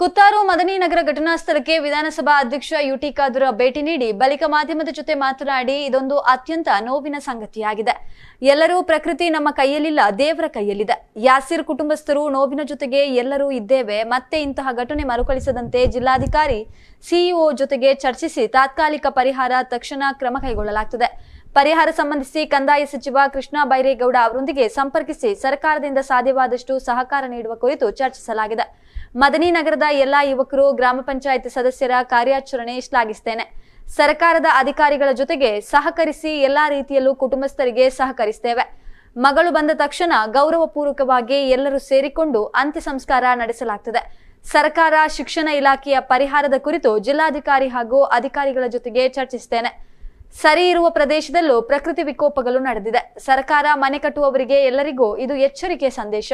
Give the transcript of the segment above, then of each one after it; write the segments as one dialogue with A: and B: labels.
A: ಕುತ್ತಾರು ಮದನಿ ನಗರ ಘಟನಾ ಸ್ಥಳಕ್ಕೆ ವಿಧಾನಸಭಾ ಅಧ್ಯಕ್ಷ ಯುಟಿ ಕಾದುರ ಭೇಟಿ ನೀಡಿ ಬಳಿಕ ಮಾಧ್ಯಮದ ಜೊತೆ ಮಾತನಾಡಿ ಇದೊಂದು ಅತ್ಯಂತ ನೋವಿನ ಸಂಗತಿಯಾಗಿದೆ. ಎಲ್ಲರೂ ಪ್ರಕೃತಿ ನಮ್ಮ ಕೈಯಲ್ಲಿಲ್ಲ, ದೇವರ ಕೈಯಲ್ಲಿದೆ. ಯಾಸಿರ್ ಕುಟುಂಬಸ್ಥರು ನೋವಿನ ಜೊತೆಗೆ ಎಲ್ಲರೂ ಇದ್ದೇವೆ. ಮತ್ತೆ ಇಂತಹ ಘಟನೆ ಮರುಕಳಿಸದಂತೆ ಜಿಲ್ಲಾಧಿಕಾರಿ, ಸಿಇಒ ಜೊತೆಗೆ ಚರ್ಚಿಸಿ ತಾತ್ಕಾಲಿಕ ಪರಿಹಾರ ತಕ್ಷಣ ಕ್ರಮ ಕೈಗೊಳ್ಳಲಾಗುತ್ತದೆ ಪರಿಹಾರ ಸಂಬಂಧಿಸಿ ಕಂದಾಯ ಸಚಿವ ಕೃಷ್ಣ ಬೈರೇಗೌಡ ಅವರೊಂದಿಗೆ ಸಂಪರ್ಕಿಸಿ ಸರ್ಕಾರದಿಂದ ಸಾಧ್ಯವಾದಷ್ಟು ಸಹಕಾರ ನೀಡುವ ಕುರಿತು ಚರ್ಚಿಸಲಾಗಿದೆ. ಮದನಿ ನಗರದ ಎಲ್ಲಾ ಯುವಕರು ಗ್ರಾಮ ಪಂಚಾಯತ್ ಸದಸ್ಯರ ಕಾರ್ಯಾಚರಣೆ ಶ್ಲಾಘಿಸ್ತೇನೆ. ಸರ್ಕಾರದ ಅಧಿಕಾರಿಗಳ ಜೊತೆಗೆ ಸಹಕರಿಸಿ ಎಲ್ಲಾ ರೀತಿಯಲ್ಲೂ ಕುಟುಂಬಸ್ಥರಿಗೆ ಸಹಕರಿಸುತ್ತೇವೆ ಮಗಳು ಬಂದ ತಕ್ಷಣ ಗೌರವಪೂರ್ವಕವಾಗಿ ಎಲ್ಲರೂ ಸೇರಿಕೊಂಡು ಅಂತ್ಯ ಸಂಸ್ಕಾರ ನಡೆಸಲಾಗುತ್ತದೆ ಸರ್ಕಾರ ಶಿಕ್ಷಣ ಇಲಾಖೆಯ ಪರಿಹಾರದ ಕುರಿತು ಜಿಲ್ಲಾಧಿಕಾರಿ ಹಾಗೂ ಅಧಿಕಾರಿಗಳ ಜೊತೆಗೆ ಚರ್ಚಿಸುತ್ತೇನೆ ಸರಿ ಇರುವ ಪ್ರದೇಶದಲ್ಲೂ ಪ್ರಕೃತಿ ವಿಕೋಪಗಳು ನಡೆದಿದೆ. ಸರ್ಕಾರ ಮನೆ ಕಟ್ಟುವವರಿಗೆ ಎಲ್ಲರಿಗೂ ಇದು ಎಚ್ಚರಿಕೆ ಸಂದೇಶ.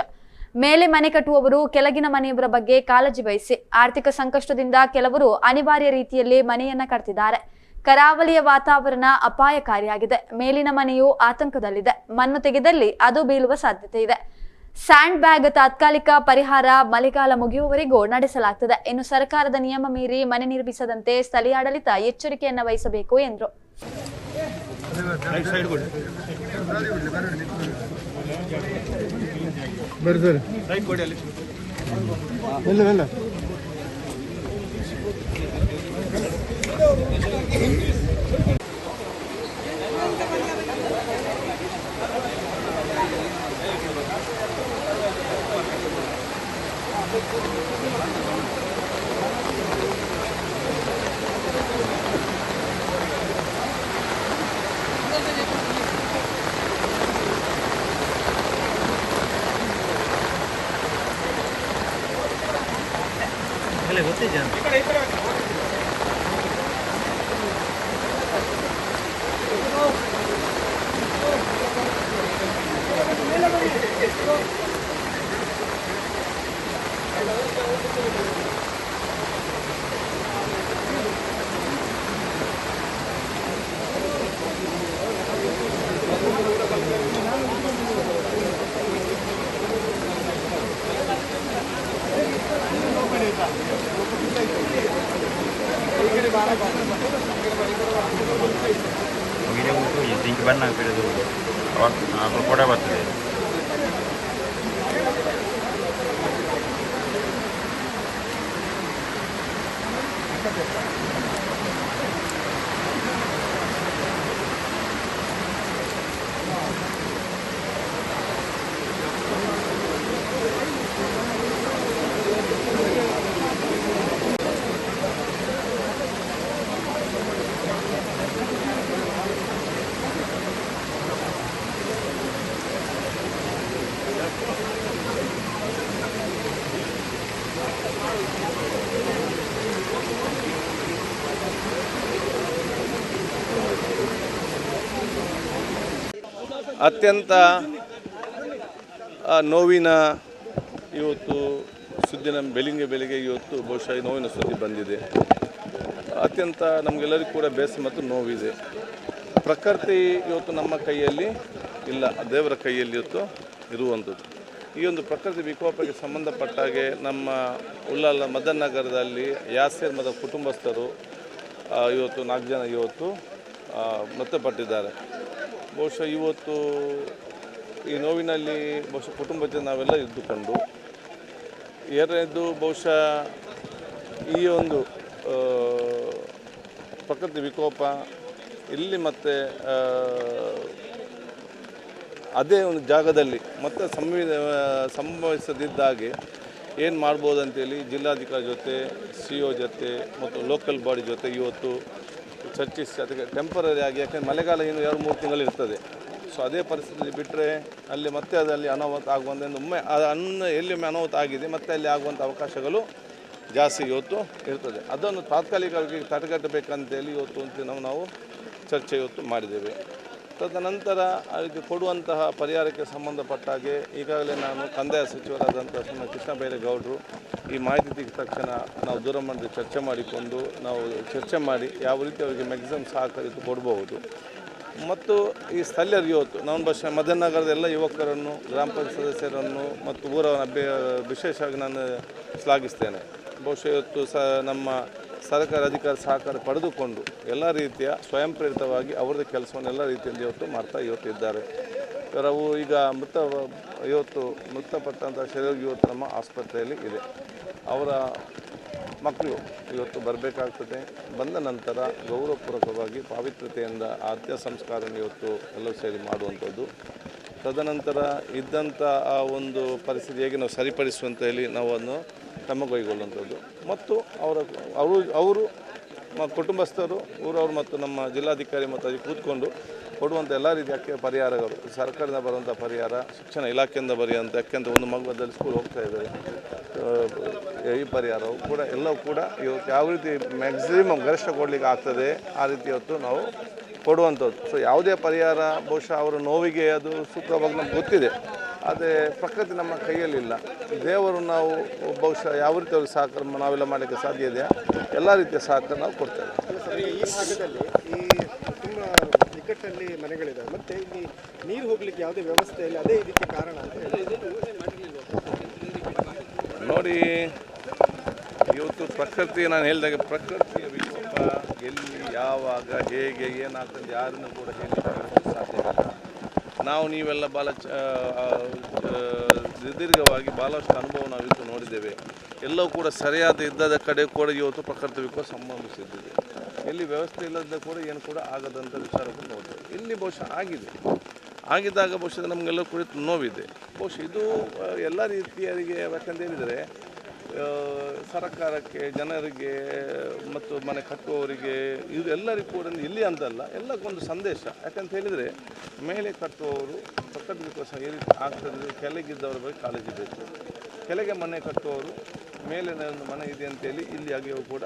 A: ಮೇಲೆ ಮನೆ ಕಟ್ಟುವವರು, ಕೆಳಗಿನ ಮನೆಯವರ ಬಗ್ಗೆ ಕಾಳಜಿ ವಹಿಸಿ. ಆರ್ಥಿಕ ಸಂಕಷ್ಟದಿಂದ ಕೆಲವರು ಅನಿವಾರ್ಯ ರೀತಿಯಲ್ಲಿ ಮನೆಯನ್ನ ಕಟ್ತಿದ್ದಾರೆ. ಕರಾವಳಿಯ ವಾತಾವರಣ ಅಪಾಯಕಾರಿಯಾಗಿದೆ. ಮೇಲಿನ ಮನೆಯು ಆತಂಕದಲ್ಲಿದೆ. ಮಣ್ಣು ತೆಗೆದಲ್ಲಿ ಅದು ಬೀಳುವ ಸಾಧ್ಯತೆ ಇದೆ. ಸ್ಯಾಂಡ್ ಬ್ಯಾಗ್ ತಾತ್ಕಾಲಿಕ ಪರಿಹಾರ ಮಳೆಗಾಲ ಮುಗಿಯುವವರೆಗೂ ನಡೆಸಲಾಗ್ತದೆ. ಇನ್ನು ಸರ್ಕಾರದ ನಿಯಮ ಮೀರಿ ಮನೆ ನಿರ್ಮಿಸದಂತೆ ಸ್ಥಳೀಯ ಆಡಳಿತ ಎಚ್ಚರಿಕೆಯನ್ನ ವಹಿಸಬೇಕು ಎಂದರು.
B: ಬರ್ರಿ ಸರ್ ಮೆಲ್ಲ ಮೆಲ್ಲ
C: ಮುಗಿಲೆ ಬಿಟ್ಟು ಈ ಜಿಂಕ್ ಬಣ್ಣ ಬಿಡೋದು ಅವಾಗ ಕೂಡ ಬರ್ತದೆ
D: いいかな? ಅತ್ಯಂತ ನೋವಿನ ಇವತ್ತು ಸುದ್ದಿ ನಮ್ಮ ಬೆಳಿಗ್ಗೆ ಬೆಳಿಗ್ಗೆ ಇವತ್ತು ಬಹುಶಃ ನೋವಿನ ಸುದ್ದಿ ಬಂದಿದೆ. ಅತ್ಯಂತ ನಮಗೆಲ್ಲರಿಗೂ ಕೂಡ ಬೇಸ ಮತ್ತು ನೋವಿದೆ. ಪ್ರಕೃತಿ ಇವತ್ತು ನಮ್ಮ ಕೈಯಲ್ಲಿ ಇಲ್ಲ, ದೇವರ ಕೈಯಲ್ಲಿ ಇವತ್ತು ಇರುವಂಥದ್ದು. ಈ ಒಂದು ಪ್ರಕೃತಿ ವಿಕೋಪಕ್ಕೆ ಸಂಬಂಧಪಟ್ಟ ಹಾಗೆ ನಮ್ಮ ಉಳ್ಳಾಲ ಮದನ್ ನಗರದಲ್ಲಿ ಯಾಸೇರ್ ಮದ ಕುಟುಂಬಸ್ಥರು ಇವತ್ತು ನಾಲ್ಕು ಜನ ಇವತ್ತು ಮೃತಪಟ್ಟಿದ್ದಾರೆ. ಬಹುಶಃ ಇವತ್ತು ಈ ನೋವಿನಲ್ಲಿ ಬಹುಶಃ ಕುಟುಂಬ ಜನ ನಾವೆಲ್ಲ ಇದ್ದುಕೊಂಡು, ಎರಡನೇದು ಬಹುಶಃ ಈ ಒಂದು ಪ್ರಕೃತಿ ವಿಕೋಪ, ಇಲ್ಲಿ ಮತ್ತೆ ಅದೇ ಒಂದು ಜಾಗದಲ್ಲಿ ಮತ್ತೆ ಸಂವಿ ಸಂಭವಿಸದಿದ್ದಾಗೆ ಏನು ಮಾಡ್ಬೋದು ಅಂತೇಳಿ ಜಿಲ್ಲಾಧಿಕಾರಿ ಜೊತೆ, ಸಿ ಜೊತೆ ಮತ್ತು ಲೋಕಲ್ ಬಾಡಿ ಜೊತೆ ಇವತ್ತು ಚರ್ಚಿಸಿ ಅದಕ್ಕೆ ಟೆಂಪರರಿ ಆಗಿ, ಯಾಕೆಂದರೆ ಮಳೆಗಾಲ ಇನ್ನು ಎರಡು, ಮೂರು ತಿಂಗಳು ಇರ್ತದೆ. ಸೊ ಅದೇ ಪರಿಸ್ಥಿತಿ ಬಿಟ್ಟರೆ ಅಲ್ಲಿ ಮತ್ತೆ ಅದರಲ್ಲಿ ಅನಾಹುತ ಆಗುವಂಥ ಒಮ್ಮೆ ಅನ್ನ ಎಲ್ಲಿ ಒಮ್ಮೆ ಅನಾಹುತ ಆಗಿದೆ, ಮತ್ತೆ ಅಲ್ಲಿ ಆಗುವಂಥ ಅವಕಾಶಗಳು ಜಾಸ್ತಿ ಇವತ್ತು ಇರ್ತದೆ. ಅದನ್ನು ತಾತ್ಕಾಲಿಕವಾಗಿ ತಡೆಗಟ್ಟಬೇಕಂತೇಳಿ ಇವತ್ತು ಒಂದು ನಾವು ಚರ್ಚೆ ಇವತ್ತು ಮಾಡಿದ್ದೇವೆ. ತದನಂತರ ಅದಕ್ಕೆ ಕೊಡುವಂತಹ ಪರಿಹಾರಕ್ಕೆ ಸಂಬಂಧಪಟ್ಟ ಹಾಗೆ ಈಗಾಗಲೇ ನಾನು ಕಂದಾಯ ಸಚಿವರಾದಂಥ ಶ್ರೀ ಕೃಷ್ಣ ಬೈರೇಗೌಡರು ಈ ಮಾಹಿತಿ ತೆಗೆದ ತಕ್ಷಣ ನಾವು ದೂರವಾಣಿ ಚರ್ಚೆ ಮಾಡಿಕೊಂಡು ನಾವು ಚರ್ಚೆ ಮಾಡಿ ಯಾವ ರೀತಿ ಅವರಿಗೆ ಮ್ಯಾಕ್ಸಿಮಮ್ ಸಹಕಾರ ಇದು ಕೊಡಬಹುದು. ಮತ್ತು ಈ ಸ್ಥಳೀಯರು ಇವತ್ತು ನವನ್ ಭಾಷೆ ನಗರದ ಎಲ್ಲ ಯುವಕರನ್ನು, ಗ್ರಾಮ ಪಂಚಾಯತ್ ಸದಸ್ಯರನ್ನು ಮತ್ತು ಊರ ಅಭ್ಯ ವಿಶೇಷವಾಗಿ ನಾನು ಶ್ಲಾಘಿಸ್ತೇನೆ. ಬಹುಶಃ ಇವತ್ತು ಸ ನಮ್ಮ ಸರ್ಕಾರ ಅಧಿಕಾರ ಸಹಕಾರ ಪಡೆದುಕೊಂಡು ಎಲ್ಲ ರೀತಿಯ ಸ್ವಯಂ ಪ್ರೇರಿತವಾಗಿ ಅವರದೇ ಕೆಲಸವನ್ನು ಎಲ್ಲ ರೀತಿಯಲ್ಲಿ ಇವತ್ತು ಮಾಡ್ತಾ ಇವತ್ತು ಇದ್ದಾರೆ ಇವರವು ಈಗ ಮೃತ ಇವತ್ತು ಮೃತಪಟ್ಟಂಥ ಶರೀರ ಇವತ್ತು ನಮ್ಮ ಆಸ್ಪತ್ರೆಯಲ್ಲಿ ಇದೆ. ಅವರ ಮಕ್ಕಳು ಇವತ್ತು ಬರಬೇಕಾಗ್ತದೆ. ಬಂದ ನಂತರ ಗೌರವಪೂರ್ವಕವಾಗಿ ಪಾವಿತ್ರತೆಯಿಂದ ಆದ್ಯ ಸಂಸ್ಕಾರವನ್ನು ಇವತ್ತು ಎಲ್ಲರೂ ಸೇರಿ ಮಾಡುವಂಥದ್ದು. ತದನಂತರ ಇದ್ದಂಥ ಆ ಒಂದು ಪರಿಸ್ಥಿತಿ ಹೇಗೆ ನಾವು ಸರಿಪಡಿಸುವಂತ ಹೇಳಿ ನಾವು ಅದನ್ನು ಕ್ರಮಕೈಗೊಳ್ಳುವಂಥದ್ದು ಮತ್ತು ಅವರ, ಅವರು ಅವರು ಕುಟುಂಬಸ್ಥರು ಊರವರು ಮತ್ತು ನಮ್ಮ ಜಿಲ್ಲಾಧಿಕಾರಿ ಮತ್ತು ಅಲ್ಲಿ ಕೂತ್ಕೊಂಡು ಕೊಡುವಂಥ ಎಲ್ಲ ರೀತಿಯ ಪರಿಹಾರಗಳು. ಸರ್ಕಾರದಿಂದ ಬರುವಂಥ ಪರಿಹಾರ, ಶಿಕ್ಷಣ ಇಲಾಖೆಯಿಂದ ಬರೆಯುವಂಥ ಯಾಕೆಂತ ಒಂದು ಮಗುವದಲ್ಲಿ ಸ್ಕೂಲ್ ಹೋಗ್ತಾ ಇದ್ದಾರೆ ಈ ಪರಿಹಾರವು ಕೂಡ ಎಲ್ಲವೂ ಕೂಡ ಇವತ್ತು ಯಾವ ರೀತಿ ಮ್ಯಾಕ್ಸಿಮಮ್ ಗರಿಷ್ಠ ಕೊಡಲಿಕ್ಕೆ ಆಗ್ತದೆ, ಆ ರೀತಿ ಇವತ್ತು ನಾವು ಕೊಡುವಂಥದ್ದು. ಸೊ ಯಾವುದೇ ಪರಿಹಾರ, ಬಹುಶಃ ಅವರ ನೋವಿಗೆ ಅದು ಸೂಕ್ತವಾಗಿ ನಮ್ಗೆ ಗೊತ್ತಿದೆ. ಆದರೆ ಪ್ರಕೃತಿ ನಮ್ಮ ಕೈಯಲ್ಲಿಲ್ಲ. ದೇವರು ನಾವು ಬಹುಶಃ ಯಾವ ರೀತಿ ಅವ್ರಿಗೆ ಸಹಕಾರ ನಾವೆಲ್ಲ ಮಾಡಲಿಕ್ಕೆ ಸಾಧ್ಯ ಇದೆಯಾ? ಎಲ್ಲ ರೀತಿಯ ಸಹಕಾರ ನಾವು ಕೊಡ್ತೇವೆ.
B: ಈ ಭಾಗದಲ್ಲಿ ಈ ತುಂಬ ನಿಕಟ್ಟಲ್ಲಿ ಮನೆಗಳಿದ್ದಾವೆ ಮತ್ತೆ ಇಲ್ಲಿ ನೀರು ಹೋಗ್ಲಿಕ್ಕೆ ಯಾವುದೇ ವ್ಯವಸ್ಥೆ ಇಲ್ಲ. ಅದೇ ಇದಕ್ಕೆ ಕಾರಣ ಅಂತ ಹೇಳಿ.
D: ನೋಡಿ ಇವತ್ತು ಪ್ರಕೃತಿ ನಾನು ಹೇಳಿದಾಗ ಪ್ರಕೃತಿಯ ವಿಕೋಪ ಎಲ್ಲಿ ಯಾವಾಗ ಹೇಗೆ ಏನಾಗ್ತದೆ ಯಾರನ್ನು ಕೂಡ ಹೇಳಿ ಸಾಧ್ಯ ಇಲ್ಲ. ನಾವು ನೀವೆಲ್ಲ ಭಾಳ ಚ ಸುದೀರ್ಘವಾಗಿ ಭಾಳಷ್ಟು ಅನುಭವ ನಾವು ಇವತ್ತು ನೋಡಿದ್ದೇವೆ. ಎಲ್ಲವೂ ಕೂಡ ಸರಿಯಾದ ಇದ್ದದ ಕಡೆ ಕೂಡ ಇವತ್ತು ಪ್ರಕೃತಿ ವಿಕೋಪ ಇಲ್ಲಿ ವ್ಯವಸ್ಥೆ ಇಲ್ಲದ ಕೂಡ ಏನು ಕೂಡ ಆಗದಂಥ ವಿಚಾರ ಕೂಡ ನೋಡ್ತೇವೆ ಇಲ್ಲಿ ಬಹುಶಃ ಆಗಿದೆ. ಆಗಿದ್ದಾಗ ಬಹುಶಃ ನಮಗೆಲ್ಲ ಕುರಿತು ನೋವಿದೆ. ಬಹುಶಃ ಇದು ಎಲ್ಲ ರೀತಿಯವರಿಗೆ ಯಾಕಂತ ಹೇಳಿದರೆ ಸರ್ಕಾರಕ್ಕೆ, ಜನರಿಗೆ, ಮತ್ತು ಮನೆ ಕಟ್ಟುವವರಿಗೆ, ಇದು ಎಲ್ಲರಿಗೂ ಕೂಡ ಇಲ್ಲಿ ಅಂತಲ್ಲ, ಎಲ್ಲಕ್ಕೊಂದು ಸಂದೇಶ. ಯಾಕಂತ ಹೇಳಿದರೆ, ಮೇಲೆ ಕಟ್ಟುವವರು ವಿಕೋಪ ಈ ರೀತಿ ಆಗ್ತದೆ, ಕೆಳಗಿದ್ದವರ ಬಗ್ಗೆ ಕಾಳಜಿ ಬೇಕು. ಕೆಳಗೆ ಮನೆ ಕಟ್ಟುವವರು ಒಂದು ಮನೆ ಇದೆ ಅಂತೇಳಿ ಇಲ್ಲಿ ಆಗಿಯೂ ಕೂಡ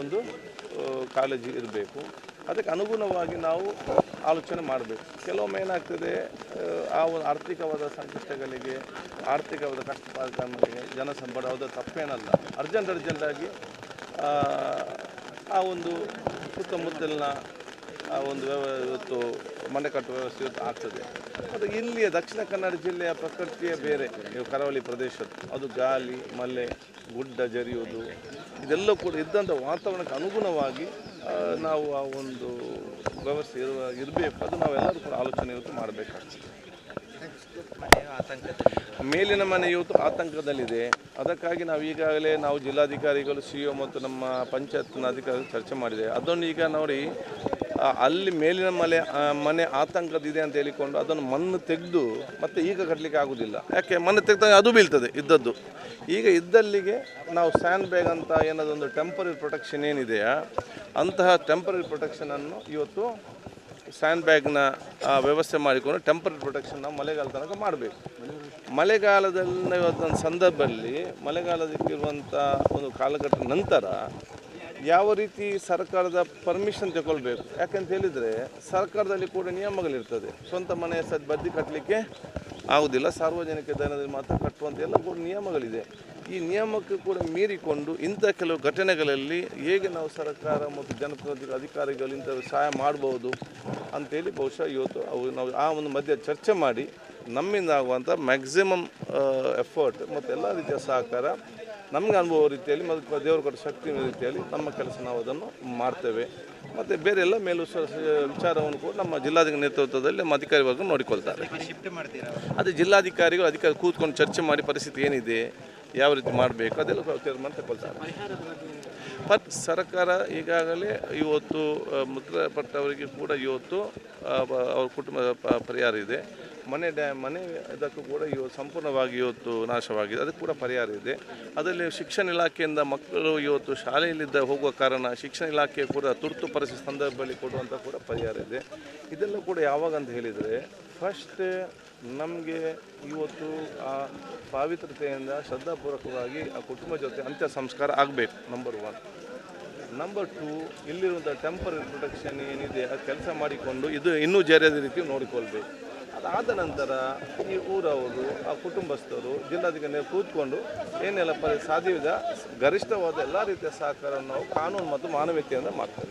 D: ಒಂದು ಕಾಳಜಿ ಇರಬೇಕು. ಅದಕ್ಕೆ ಅನುಗುಣವಾಗಿ ನಾವು ಆಲೋಚನೆ ಮಾಡಬೇಕು. ಕೆಲವೊಮ್ಮೆ ಏನಾಗ್ತದೆ ಆ, ಒಂದು ಆರ್ಥಿಕವಾದ ಸಂಕಷ್ಟಗಳಿಗೆ ಆರ್ಥಿಕವಾದ ಕಷ್ಟಗಳಿಗೆ ಜನ ಸಂಬಳವಾದ ತಪ್ಪೇನಲ್ಲ. ಅರ್ಜೆಂಟ್ ಅರ್ಜೆಂಟಾಗಿ ಆ, ಒಂದು ಸುತ್ತಮುತ್ತಲಿನ ಆ ಒಂದು ವ್ಯವ ಇವತ್ತು ಮನೆ ಕಟ್ಟುವ ವ್ಯವಸ್ಥೆ ಇವತ್ತು ಆಗ್ತದೆ. ಮತ್ತು ಇಲ್ಲಿಯ ದಕ್ಷಿಣ ಕನ್ನಡ ಜಿಲ್ಲೆಯ ಪ್ರಕೃತಿಯೇ ಬೇರೆ. ನೀವು ಕರಾವಳಿ ಪ್ರದೇಶದ್ದು ಅದು ಗಾಳಿ ಮಲೆ ಗುಡ್ಡ ಜರಿಯುವುದು ಇದೆಲ್ಲ ಕೂಡ ಇದ್ದಂಥ ವಾತಾವರಣಕ್ಕೆ ಅನುಗುಣವಾಗಿ ನಾವು ಆ ಒಂದು ವ್ಯವಸ್ಥೆ ಇರುವ, ಇರಬೇಕು. ಅದು ನಾವೆಲ್ಲರೂ ಕೂಡ ಆಲೋಚನೆ ಇವತ್ತು ಮಾಡಬೇಕಾಗ್ತದೆ. ಮೇಲಿನ ಮನೆ ಇವತ್ತು ಆತಂಕದಲ್ಲಿದೆ. ಅದಕ್ಕಾಗಿ ನಾವು ಈಗಾಗಲೇ ನಾವು ಜಿಲ್ಲಾಧಿಕಾರಿಗಳು, ಸಿ ಒ ಮತ್ತು ನಮ್ಮ ಪಂಚಾಯತ್ನ ಅಧಿಕಾರಿಗಳು ಚರ್ಚೆ ಮಾಡಿದೆ. ಅದನ್ನು ಈಗ ನೋಡಿ ಅಲ್ಲಿ ಮೇಲಿನ ಆ, ಮನೆ ಆತಂಕದಿದೆ ಅಂತ ಹೇಳಿಕೊಂಡು ಅದನ್ನು ಮಣ್ಣು ತೆಗೆದು ಮತ್ತೆ ಈಗ ಕಟ್ಟಲಿಕ್ಕೆ ಆಗುದಿಲ್ಲ. ಯಾಕೆ? ಮಣ್ಣು ತೆಗೆದಾಗ ಅದು ಬೀಳ್ತದೆ ಇದ್ದದ್ದು. ಈಗ ಇದ್ದಲ್ಲಿಗೆ ನಾವು ಸ್ಯಾಂಡ್ ಬ್ಯಾಗ್ ಅಂತ ಏನದೊಂದು ಟೆಂಪರರಿ ಪ್ರೊಟೆಕ್ಷನ್ ಏನಿದೆಯಾ ಅಂತಹ ಟೆಂಪರರಿ ಪ್ರೊಟೆಕ್ಷನನ್ನು ಇವತ್ತು ಸ್ಯಾಂಡ್ ಬ್ಯಾಗ್ನ ವ್ಯವಸ್ಥೆ ಮಾಡಿಕೊಂಡು ಟೆಂಪರರಿ ಪ್ರೊಟೆಕ್ಷನ್ ನಾವು ಮಳೆಗಾಲ ತನಕ ಮಾಡಬೇಕು. ಮಳೆಗಾಲದಲ್ಲಿ ಇವತ್ತೊಂದು ಸಂದರ್ಭದಲ್ಲಿ ಮಳೆಗಾಲದಕ್ಕಿರುವಂಥ ಒಂದು ಕಾಲಘಟ್ಟ ನಂತರ ಯಾವ ರೀತಿ ಸರ್ಕಾರದ ಪರ್ಮಿಷನ್ ತಗೊಳ್ಬೇಕು? ಯಾಕಂತ ಹೇಳಿದರೆ, ಸರ್ಕಾರದಲ್ಲಿ ಕೂಡ ನಿಯಮಗಳಿರ್ತದೆ. ಸ್ವಂತ ಮನೆಯ ಸದ್, ಬಡ್ಡಿ ಕಟ್ಟಲಿಕ್ಕೆ ಆಗುವುದಿಲ್ಲ ಸಾರ್ವಜನಿಕ ಧನದಲ್ಲಿ ಮಾತ್ರ ಕಟ್ಟುವಂಥ ಎಲ್ಲ ಕೂಡ ನಿಯಮಗಳಿದೆ. ಈ ನಿಯಮಕ್ಕೆ ಕೂಡ ಮೀರಿಕೊಂಡು ಇಂಥ ಕೆಲವು ಘಟನೆಗಳಲ್ಲಿ ಹೇಗೆ ನಾವು ಸರ್ಕಾರ ಮತ್ತು ಜನಪ್ರತಿನಿಧಿ ಅಧಿಕಾರಿಗಳು ಇಂಥ ಸಹಾಯ ಮಾಡ್ಬೋದು ಅಂತೇಳಿ ಬಹುಶಃ ಇವತ್ತು ಅವು ನಾವು ಆ ಒಂದು ಮಧ್ಯೆ ಚರ್ಚೆ ಮಾಡಿ ನಮ್ಮಿಂದ ಆಗುವಂಥ ಮ್ಯಾಕ್ಸಿಮಮ್ ಎಫರ್ಟ್ ಮತ್ತು ಎಲ್ಲ ರೀತಿಯ ಸಹಕಾರ ನಮಗೆ ಅನುಭವ ರೀತಿಯಲ್ಲಿ ಮತ್ತು ದೇವರು ಕೊಟ್ಟ ಶಕ್ತಿ ರೀತಿಯಲ್ಲಿ ನಮ್ಮ ಕೆಲಸ ನಾವು ಅದನ್ನು ಮಾಡ್ತೇವೆ. ಮತ್ತು ಬೇರೆ ಎಲ್ಲ ಮೇಲೂ ವಿಚಾರವನ್ನು ಕೂಡ ನಮ್ಮ ಜಿಲ್ಲಾಧಿಕಾರಿ ನೇತೃತ್ವದಲ್ಲಿ ನಮ್ಮ ಅಧಿಕಾರಿ ವರ್ಗ ನೋಡಿಕೊಳ್ತಾರೆ. ಅದೇ ಜಿಲ್ಲಾಧಿಕಾರಿಗಳು ಅಧಿಕಾರಿ ಕೂತ್ಕೊಂಡು ಚರ್ಚೆ ಮಾಡಿ ಪರಿಸ್ಥಿತಿ ಏನಿದೆ ಯಾವ ರೀತಿ ಮಾಡಬೇಕು ಅದೆಲ್ಲ ತೀರ್ಮಾನ ತಗೊಳ್ತಾರೆ ಬಟ್ ಸರ್ಕಾರ ಈಗಾಗಲೇ ಇವತ್ತು ಮೃತಪಟ್ಟವರಿಗೆ ಕೂಡ ಇವತ್ತು ಅವ್ರ ಕುಟುಂಬ ಪರಿಹಾರ ಇದೆ. ಮನೆ ಡ್ಯಾಮ್, ಮನೆ ಇದಕ್ಕೂ ಕೂಡ ಇವತ್ತು ಸಂಪೂರ್ಣವಾಗಿ ಇವತ್ತು ನಾಶವಾಗಿದೆ. ಅದಕ್ಕೆ ಕೂಡ ಪರಿಹಾರ ಇದೆ. ಅದರಲ್ಲಿ ಶಿಕ್ಷಣ ಇಲಾಖೆಯಿಂದ ಮಕ್ಕಳು ಇವತ್ತು ಶಾಲೆಯಲ್ಲಿದ್ದ ಹೋಗುವ ಕಾರಣ ಶಿಕ್ಷಣ ಇಲಾಖೆ ಕೂಡ ತುರ್ತು ಪರಿಸ್ಥಿತಿ ಸಂದರ್ಭದಲ್ಲಿ ಕೊಡುವಂಥ ಕೂಡ ಪರಿಹಾರ ಇದೆ. ಇದೆಲ್ಲ ಕೂಡ ಯಾವಾಗ ಅಂತ ಹೇಳಿದರೆ ಫಸ್ಟ್ ನಮಗೆ ಇವತ್ತು ಆ ಪಾವಿತ್ರತೆಯಿಂದ ಶ್ರದ್ಧಾಪೂರ್ವಕವಾಗಿ ಆ ಕುಟುಂಬ ಜೊತೆ ಅಂತ್ಯ ಸಂಸ್ಕಾರ ಆಗಬೇಕು ನಂಬರ್ ಒನ್ ನಂಬರ್ ಟು ಇಲ್ಲಿರುವಂಥ ಟೆಂಪರರಿ ಪ್ರೊಟೆಕ್ಷನ್ ಏನಿದೆ, ಆ ಕೆಲಸ ಮಾಡಿಕೊಂಡು ಇದು ಇನ್ನೂ ಜರಿಯದ ರೀತಿ ನೋಡಿಕೊಳ್ಬೇಕು. ಅದಾದ ನಂತರ ಈ ಊರವರು, ಆ ಕುಟುಂಬಸ್ಥರು ಜಿಲ್ಲಾಧಿಕಾರಿ ಕೂತ್ಕೊಂಡು ಏನೆಲ್ಲ ಪರಿ ಸಾಧ್ಯವಿದೆ, ಗರಿಷ್ಠವಾದ ಎಲ್ಲ ರೀತಿಯ ಸಹಕಾರವನ್ನು ನಾವು ಕಾನೂನು ಮತ್ತು ಮಾನವೀಯತೆಯಿಂದ ಮಾಡ್ತೇವೆ.